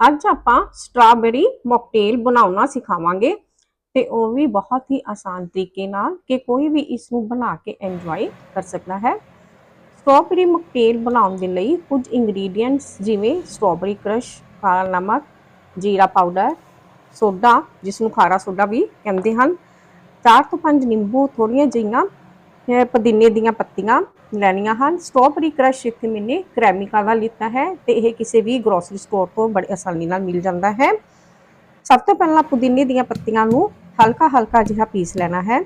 ਅੱਜ ਆਪਾਂ strawberry mocktail ਬਣਾਉਣਾ ਸਿਖਾਵਾਂਗੇ ਤੇ ਉਹ ਵੀ ਬਹੁਤ ਹੀ ਆਸਾਨ ਤਰੀਕੇ ਨਾਲ ਕਿ ਕੋਈ ਵੀ ਇਸ ਨੂੰ ਬਣਾ ਕੇ ਇੰਜੋਏ ਕਰ ਸਕਦਾ ਹੈ। ਸਟ੍ਰਾਬੇਰੀ ਮੌਕਟੇਲ ਬਣਾਉਣ ਦੇ ਲਈ ਕੁਝ ਇੰਗਰੀਡੀਐਂਟਸ ਜਿਵੇਂ ਸਟ੍ਰਾਬੇਰੀ ਕ੍ਰਸ਼, ਕਾਲਾ ਨਮਕ, ਜੀਰਾ ਪਾਊਡਰ, ਸੋਡਾ ਜਿਸ ਨੂੰ ਖਾਰਾ ਸੋਡਾ ਵੀ ਕਹਿੰਦੇ ਹਨ। ਚਾਰ ਤੋਂ ਪੰਜ ਨਿੰਬੂ ਥੋੜੀਆਂ ਜਿਹੀਆਂ ਪੁਦੀਨੇ ਦੀਆਂ ਪੱਤੀਆਂ ਲੈਣੀਆਂ ਹਨ। ਸਟ੍ਰਾਬੇਰੀ ਕ੍ਰਸ਼ ਇੱਥੇ ਮੈਨੇ ਕ੍ਰੈਮਿਕਾ ਦਾ ਲਿੱਤਾ ਹੈ ਤੇ ਇਹ ਕਿਸੇ ਵੀ ਗਰੋਸਰੀ ਸਟੋਰ ਤੋਂ ਬੜੀ ਆਸਾਨੀ ਨਾਲ ਮਿਲ ਜਾਂਦਾ ਹੈ। ਸਭ ਤੋਂ ਪਹਿਲਾਂ ਪੁਦੀਨੇ ਦੀਆਂ ਪੱਤੀਆਂ ਨੂੰ ਹਲਕਾ ਹਲਕਾ ਜਿਹਾ ਪੀਸ ਲੈਣਾ ਹੈ।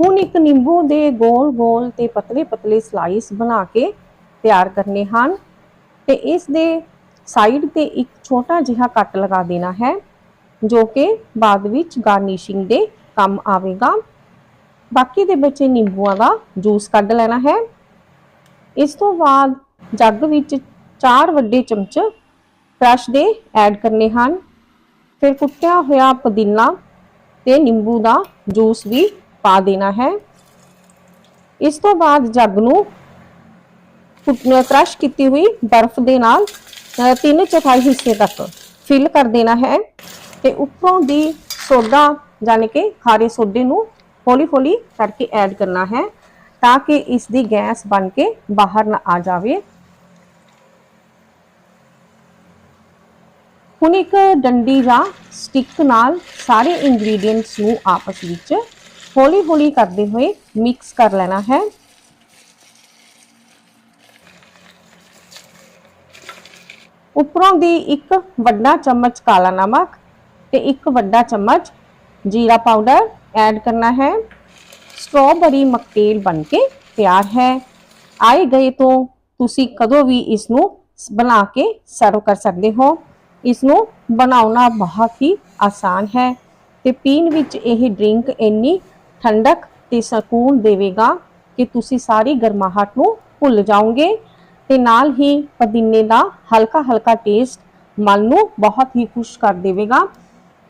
ਹੁਣ ਇੱਕ ਨਿੰਬੂ ਦੇ ਗੋਲ ਗੋਲ ਤੇ ਪਤਲੇ ਪਤਲੇ ਸਲਾਈਸ ਬਣਾ ਕੇ ਤਿਆਰ ਕਰਨੇ ਹਨ ਤੇ ਇਸ ਦੇ ਸਾਈਡ ਤੇ ਇੱਕ ਛੋਟਾ ਜਿਹਾ ਕੱਟ ਲਗਾ ਦੇਣਾ ਹੈ, ਜੋ ਕਿ ਬਾਅਦ ਵਿੱਚ ਗਾਰਨਿਸ਼ਿੰਗ ਦੇ ਕੰਮ ਆਵੇਗਾ। ਬਾਕੀ ਦੇ ਬਚੇ ਨਿੰਬੂਆਂ ਦਾ ਜੂਸ ਕੱਢ ਲੈਣਾ ਹੈ। ਇਸ ਤੋਂ ਬਾਅਦ ਜੱਗ ਵਿੱਚ 4 ਵੱਡੇ ਚਮਚ ਕ੍ਰਸ਼ ਦੇ ਐਡ ਕਰਨੇ ਹਨ। ਫਿਰ ਕੁੱਟਿਆ ਹੋਇਆ ਪੁਦੀਨਾ ਤੇ ਨਿੰਬੂ ਦਾ ਜੂਸ ਵੀ ਪਾ ਦੇਣਾ ਹੈ। ਇਸ ਤੋਂ ਬਾਅਦ ਜੱਗ ਨੂੰ ਕ੍ਰਸ਼ ਕੀਤੀ ਹੋਈ ਬਰਫ਼ ਦੇ ਨਾਲ 3 ਚੌਥਾਈ ਹਿੱਸੇ ਤੱਕ ਫਿਲ ਕਰ ਦੇਣਾ ਹੈ ਤੇ ਉੱਪਰੋਂ ਦੀ ਸੋਡਾ ਯਾਨੀ ਕਿ ਖਾਰੇ ਸੋਡੇ ਨੂੰ ਹੌਲੀ ਹੌਲੀ ਕਰਕੇ ਐਡ ਕਰਨਾ ਹੈ ਤਾਂ ਕਿ ਇਸ ਦੀ ਗੈਸ ਬਣ ਕੇ ਬਾਹਰ ਨਾ ਆ ਜਾਵੇ। ਹੁਣ ਇੱਕ ਡੰਡੀ ਜਾਂ ਸਟਿਕ ਨਾਲ ਸਾਰੇ ਇੰਗਰੀਡੀਅੰਟਸ ਨੂੰ ਆਪਸ ਵਿੱਚ ਹੌਲੀ ਹੌਲੀ ਕਰਦੇ ਹੋਏ ਮਿਕਸ ਕਰ ਲੈਣਾ ਹੈ। ਉੱਪਰੋਂ ਦੀ ਇੱਕ ਵੱਡਾ ਚਮਚ ਕਾਲਾ ਨਮਕ ਤੇ ਇੱਕ ਵੱਡਾ ਚਮਚ ਜੀਰਾ ਪਾਊਡਰ ਐਡ ਕਰਨਾ ਹੈ ਸਟ੍ਰਾਬੇਰੀ ਮਕਟੇਲ ਬਣ ਕੇ ਤਿਆਰ ਹੈ ਆਏ ਗਏ ਤੋਂ ਤੁਸੀਂ ਕਦੋਂ ਵੀ ਇਸ ਨੂੰ ਬਣਾ ਕੇ ਸਰਵ ਕਰ ਸਕਦੇ ਹੋ ਇਸ ਨੂੰ ਬਣਾਉਣਾ ਬਹੁਤ ਹੀ ਆਸਾਨ ਹੈ ਤੇ ਪੀਣ ਵਿੱਚ ਇਹ ਡਰਿੰਕ ਇੰਨੀ ਠੰਡਕ ਤੇ ਸਕੂਨ ਦੇਵੇਗਾ ਕਿ ਤੁਸੀਂ ਸਾਰੀ ਗਰਮਾਹਟ ਨੂੰ ਭੁੱਲ ਜਾਓਗੇ ਤੇ ਨਾਲ ਹੀ ਪੁਦੀਨੇ ਦਾ ਹਲਕਾ ਹਲਕਾ ਟੇਸਟ ਮਨ ਨੂੰ ਬਹੁਤ ਹੀ ਖੁਸ਼ ਕਰ ਦੇਵੇਗਾ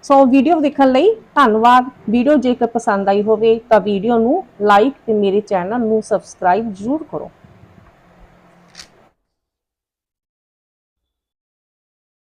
ਸੋ ਵੀਡੀਓ ਦੇਖਣ ਲਈ ਧੰਨਵਾਦ। ਵੀਡੀਓ ਜੇਕਰ ਪਸੰਦ ਆਈ ਹੋਵੇ ਤਾਂ ਵੀਡੀਓ ਨੂੰ ਲਾਈਕ ਤੇ ਮੇਰੇ ਚੈਨਲ ਨੂੰ ਸਬਸਕ੍ਰਾਈਬ ਜ਼ਰੂਰ ਕਰੋ।